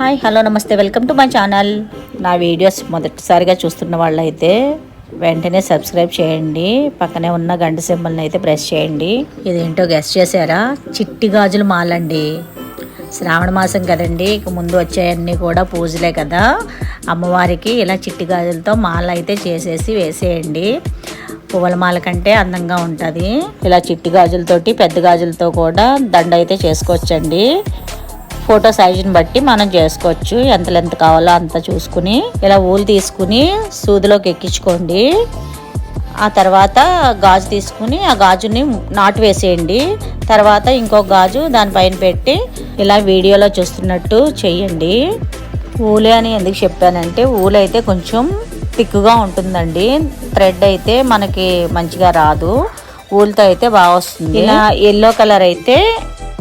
Hi hello నమస్తే welcome to my channel. నా videos మొదటిసారిగా చూస్తున్న వాళ్ళైతే వెంటనే సబ్స్క్రైబ్ చేయండి. పక్కనే ఉన్న గంట సింబల్ని అయితే ప్రెస్ చేయండి. ఇదేంటో గెస్ట్ చేశారా? చిట్టి గాజులు మాలండి శ్రావణ మాసం కదండి ఇక ముందు వచ్చేయన్నీ కూడా పూజలే కదా. అమ్మవారికి ఇలా చిట్టి గాజులతో మాల అయితే చేసేసి వేసేయండి. పువ్వుల మాల కంటే అందంగా ఉంటుంది. ఇలా చిట్టి గాజులతోటి పెద్ద గాజులతో కూడా దండ అయితే చేసుకోవచ్చండి. ఫోటో సైజుని బట్టి మనం చేసుకోవచ్చు. ఎంత లెంత్ కావాలో అంత చూసుకుని ఇలా ఊలు తీసుకుని సూదిలోకి ఎక్కించుకోండి. ఆ తర్వాత గాజు తీసుకుని ఆ గాజుని నాటు వేసేయండి. తర్వాత ఇంకొక గాజు దానిపైన పెట్టి ఇలా వీడియోలో చూస్తున్నట్టు చేయండి. ఊలే అని ఎందుకు చెప్పానంటే ఊలు అయితే కొంచెం థిక్గా ఉంటుందండి. థ్రెడ్ అయితే మనకి మంచిగా రాదు. ఊలుతో అయితే బాగా వస్తుంది. ఇలా ఎల్లో కలర్ అయితే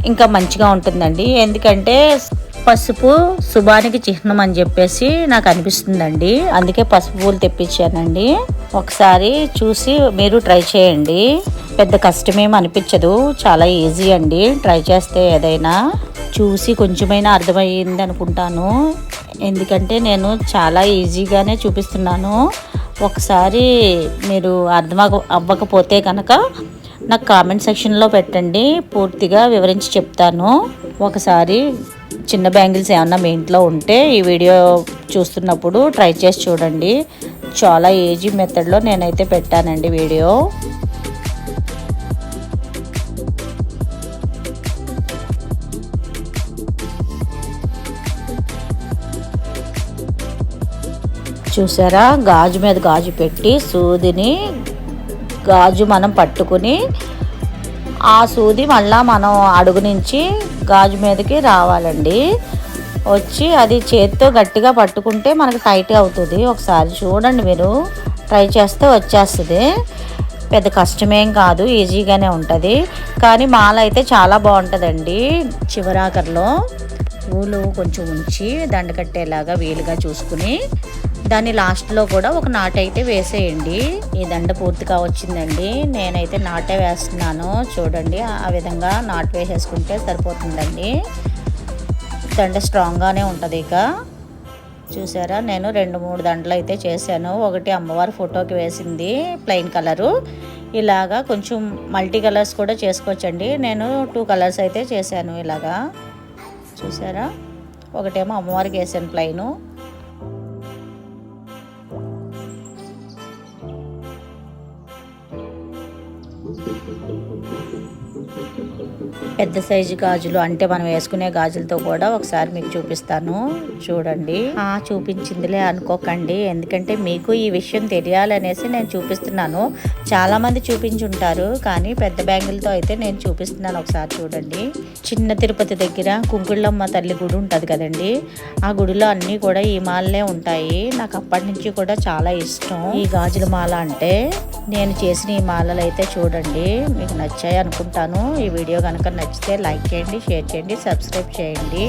ఇంకా మంచిగా ఉంటుందండి. ఎందుకంటే పసుపు శుభానికి చిహ్నం అని చెప్పేసి నాకు అనిపిస్తుందండి. అందుకే పసుపు పూలు తెప్పించానండి. ఒకసారి చూసి మీరు ట్రై చేయండి. పెద్ద కష్టమేమి అనిపించదు. చాలా ఈజీ అండి. ట్రై చేస్తే ఏదైనా. చూసి కొంచెమైనా అర్థమయ్యింది అనుకుంటాను. ఎందుకంటే నేను చాలా ఈజీగానే చూపిస్తున్నాను. ఒకసారి మీరు అర్థం అవ్వకపోతే కనుక నాకు కామెంట్ సెక్షన్లో పెట్టండి. పూర్తిగా వివరించి చెప్తాను. ఒకసారి చిన్న బ్యాంగిల్స్ ఏమన్నా మీ ఇంట్లో ఉంటే ఈ వీడియో చూస్తున్నప్పుడు ట్రై చేసి చూడండి. చాలా ఈజీ మెథడ్లో నేనైతే పెట్టానండి వీడియో చూసారా? గాజు మీద గాజు పెట్టి సూదిని గాజు మనం పట్టుకుని ఆ సూది మళ్ళా మనం అడుగు నుంచి గాజు మీదకి రావాలండి. వచ్చి అది చేతితో గట్టిగా పట్టుకుంటే మనకు టైట్ అవుతుంది. ఒకసారి చూడండి మీరు. ట్రై చేస్తే వచ్చేస్తుంది. పెద్ద కష్టమేం కాదు ఈజీగానే ఉంటుంది. కానీ మాల అయితే చాలా బాగుంటుందండి చివరాకర్లో పూలు కొంచెం ఉంచి దండ కట్టేలాగా వీలుగా చూసుకుని దాన్ని లాస్ట్లో కూడా ఒక నాట అయితే వేసేయండి. ఈ దండ పూర్తిగా వచ్చిందండి. నేనైతే నాటే వేస్తున్నాను. చూడండి ఆ విధంగా నాటు వేసేసుకుంటే సరిపోతుందండి. దండ స్ట్రాంగ్గానే ఉంటుంది ఇక. చూసారా నేను రెండు మూడు దండలు అయితే చేశాను. ఒకటి అమ్మవారి ఫోటోకి వేసింది ప్లెయిన్ కలరు. ఇలాగా కొంచెం మల్టీ కలర్స్ కూడా చేసుకోవచ్చండి. నేను టూ కలర్స్ అయితే చేశాను ఇలాగా. చూసారా? ఒకటేమో అమ్మవారికి వేసాను ప్లైను. పెద్ద సైజు గాజులు అంటే మనం వేసుకునే గాజులతో కూడా ఒకసారి మీకు చూపిస్తాను. చూడండి. ఆ చూపించిందిలే అనుకోకండి. ఎందుకంటే మీకు ఈ విషయం తెలియాలనేసి నేను చూపిస్తున్నాను. చాలామంది చూపించి చూపించుంటారు కానీ పెద్ద బ్యాంగిల్తో అయితే నేను చూపిస్తున్నాను ఒకసారి చూడండి. చిన్న తిరుపతి దగ్గర కుంకుళ్ళమ్మ తల్లి గుడి ఉంటుంది కదండి. ఆ గుడిలో అన్నీ కూడా ఈ మాలనే ఉంటాయి. నాకు అప్పటి నుంచి కూడా చాలా ఇష్టం ఈ గాజుల మాల అంటే. నేను చేసిన ఈ మాలలు అయితే చూడండి మీకు నచ్చాయి అనుకుంటాను ఈ వీడియో కనుక నచ్చితే లైక్ చేయండి షేర్ చేయండి సబ్స్క్రైబ్ చేయండి.